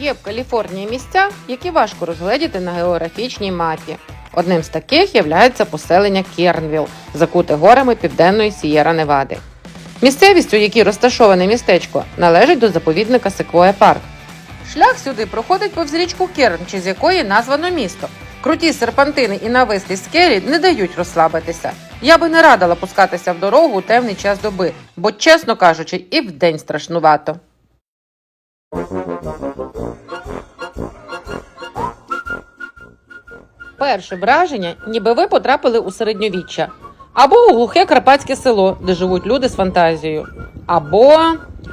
Є в Каліфорнії місця, які важко розгледіти на географічній мапі. Одним з таких є поселення Кернвіл, закуте горами південної Сієра Невади. Місцевість, у якій розташоване містечко, належить до заповідника Секвоя Парк. Шлях сюди проходить повз річку Керн, чи з якої названо місто. Круті серпантини і навислі скелі не дають розслабитися. Я би не радила пускатися в дорогу у темний час доби, бо, чесно кажучи, і вдень страшнувато. Перше враження, ніби ви потрапили у середньовіччя, або у глухе карпатське село, де живуть люди з фантазією, або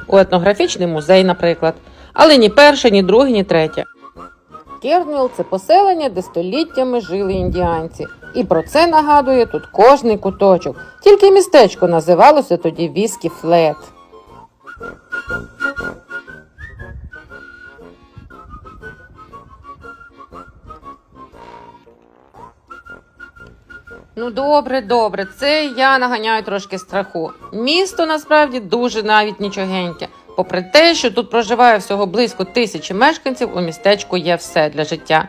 у етнографічний музей, наприклад. Але ні перше, ні друге, ні третє. Кернвіл це поселення, де століттями жили індіанці. І про це нагадує тут кожний куточок. Тільки містечко називалося тоді Віскі Флет. Ну, добре, добре, це я наганяю трошки страху. Місто насправді дуже навіть нічогеньке. Попри те, що тут проживає всього близько тисячі мешканців, у містечку є все для життя.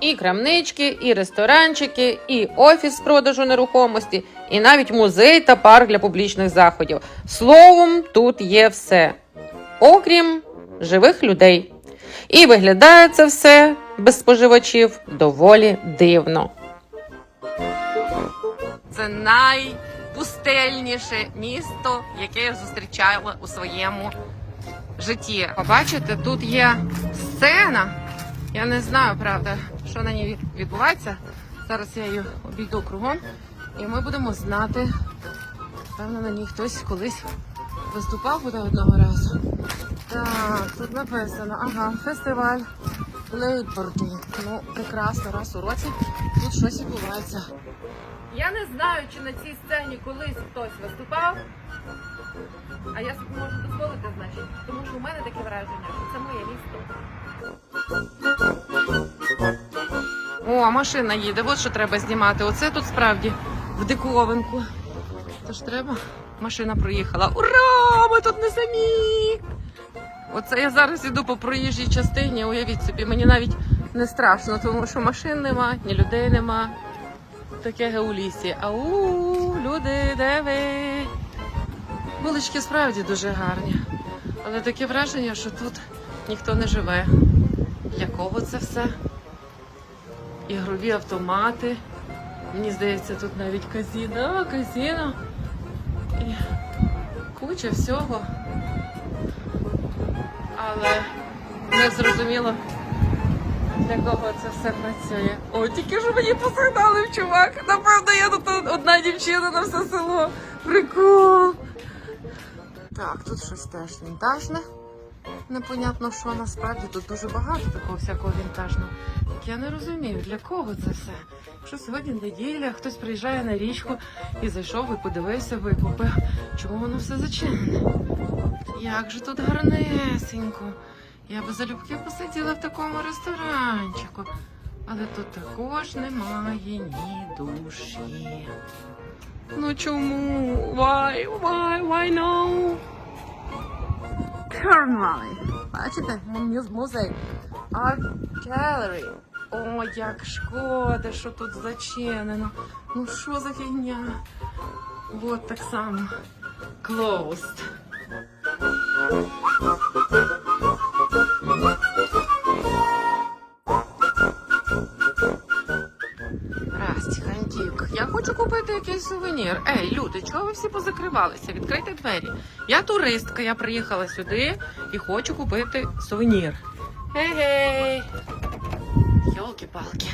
І крамнички, і ресторанчики, і офіс з продажу нерухомості, і навіть музей та парк для публічних заходів. Словом, тут є все, окрім живих людей. І виглядає це все без споживачів доволі дивно. Це найпустельніше місто, яке я зустрічала у своєму житті. Побачите, тут є сцена. Я не знаю, правда, що на ній відбувається. Зараз я її обійду кругом, і ми будемо знати. Певно, на ній хтось колись виступав буде одного разу. Так, тут написано, ага, фестиваль Лейборді. Ну, прекрасно, раз у році тут щось відбувається. Я не знаю, чи на цій сцені колись хтось виступав. А я собі можу дозволити, значить, тому що у мене таке враження, що це моє місто. О, машина їде, от що треба знімати. Оце тут справді в диковинку. Тож треба. Машина проїхала. Ура! Ми тут не самі! Оце я зараз іду по проїжджій частині. Уявіть собі, мені навіть не страшно, тому що машин нема, ні людей нема. Таке геулісі. Ау, люди, де ви? Вулички справді дуже гарні. Але таке враження, що тут ніхто не живе. Для кого це все? Ігрові автомати. Мені здається, тут навіть казіно, казіно. І куча всього. Але не зрозуміло, для кого це все працює. О, тільки ж мені посигналив чувак. Напевно, я тут одна дівчина на все село. Прикол. Так, тут щось теж вінтажне. Непонятно, що насправді тут дуже багато такого всякого вінтажного. Так я не розумію, для кого це все. Що сьогодні неділя, хтось приїжджає на річку і зайшов і подивився, викупив. Чому воно все зачинене? Як же тут гарнесенько. Я би залюбки посиділа в такому ресторанчику. Але тут також немає ні душі. Ну чому? Why? Why? Why no? Cornwall. Бачите? Музей. Art Gallery. О, як шкода, що тут зачинено. Ну що за фігня? Вот так само. Closed. Сувенір. Ей, люди, чого ви всі позакривалися? Відкрийте двері. Я туристка, я приїхала сюди і хочу купити сувенір. Гей-гей! Йолки-палки.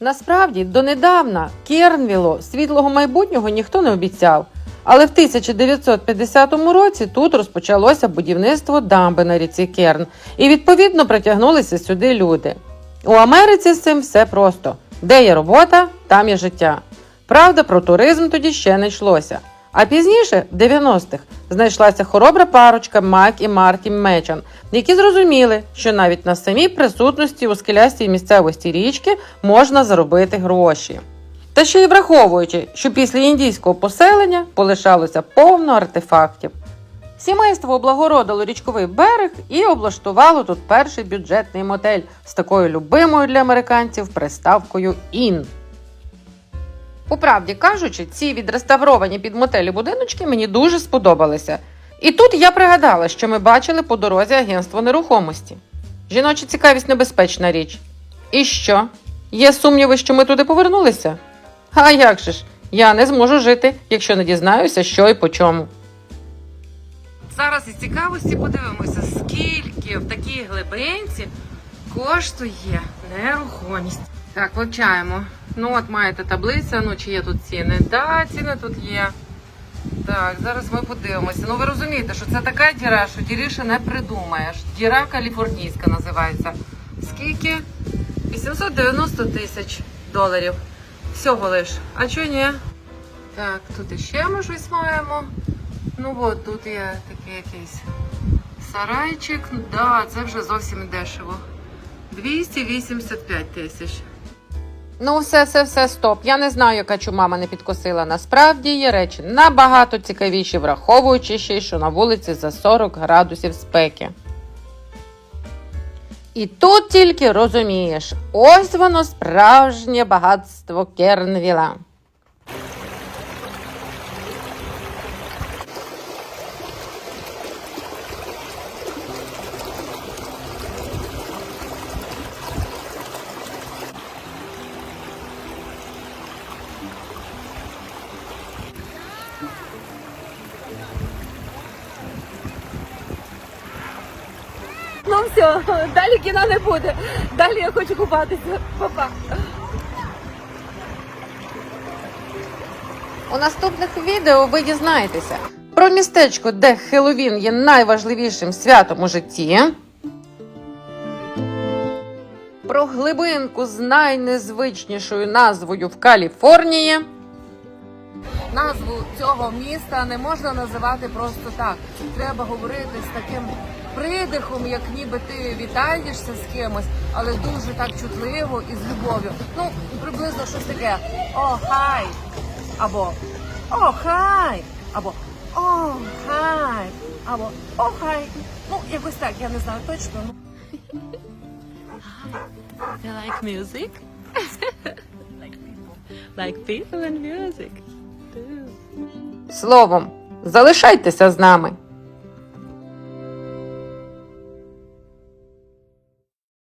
Насправді, донедавна Кернвілу світлого майбутнього ніхто не обіцяв. Але в 1950 році тут розпочалося будівництво дамби на ріці Керн, і відповідно притягнулися сюди люди. У Америці з цим все просто: де є робота, там є життя. Правда, про туризм тоді ще не йшлося. А пізніше, в 90-х, знайшлася хоробра парочка Майк і Марті Мечан, які зрозуміли, що навіть на самій присутності у скелястій місцевості річки можна заробити гроші. Та ще й враховуючи, що після індійського поселення полишалося повно артефактів. Сімейство облагородило річковий берег і облаштувало тут перший бюджетний мотель з такою любимою для американців приставкою Ін. У правді кажучи, ці відреставровані під мотелі будиночки мені дуже сподобалися. І тут я пригадала, що ми бачили по дорозі агентство нерухомості. Жіноча цікавість небезпечна річ. І що? Є сумніви, що ми туди повернулися? А як же ж? Я не зможу жити, якщо не дізнаюся, що і по чому. Зараз із цікавості подивимося, скільки в такій глибинці коштує нерухомість. Так, вивчаємо. Ну, от маєте таблиця, ну чи є тут ціни? Так, ціни тут є. Так, зараз ми подивимося. Ну ви розумієте, що це така діра, що діріше не придумаєш. Діра каліфорнійська називається. Скільки? 890 тисяч доларів. Всього лиш. А чого ні? Так, тут іще ми щось маємо. Ну от тут є такий якийсь сарайчик. Да, це вже зовсім дешево. 285 тисяч. Ну, все, все, все, стоп. Я не знаю, яка чума мене підкосила. Насправді є речі набагато цікавіші, враховуючи ще, що на вулиці за 40 градусів спеки. І тут тільки розумієш, ось воно справжнє багатство Кернвіла. Ну все, далі кіно не буде. Далі я хочу купатися. Папа. У наступних відео ви дізнаєтеся про містечко, де Хеллоуін є найважливішим святом у житті. Про глибинку з найнезвичнішою назвою в Каліфорнії. Назву цього міста не можна називати просто так. Треба говорити з таким придихом, як ніби ти вітаєшся з кимось, але дуже так чутливо і з любов'ю. Ну, приблизно щось таке. О, хай! Або О, хай! Або О, хай! Або О, хай! Ну, якось так, я не знаю точно. Ну. You like music? like people and music. Словом, залишайтеся з нами.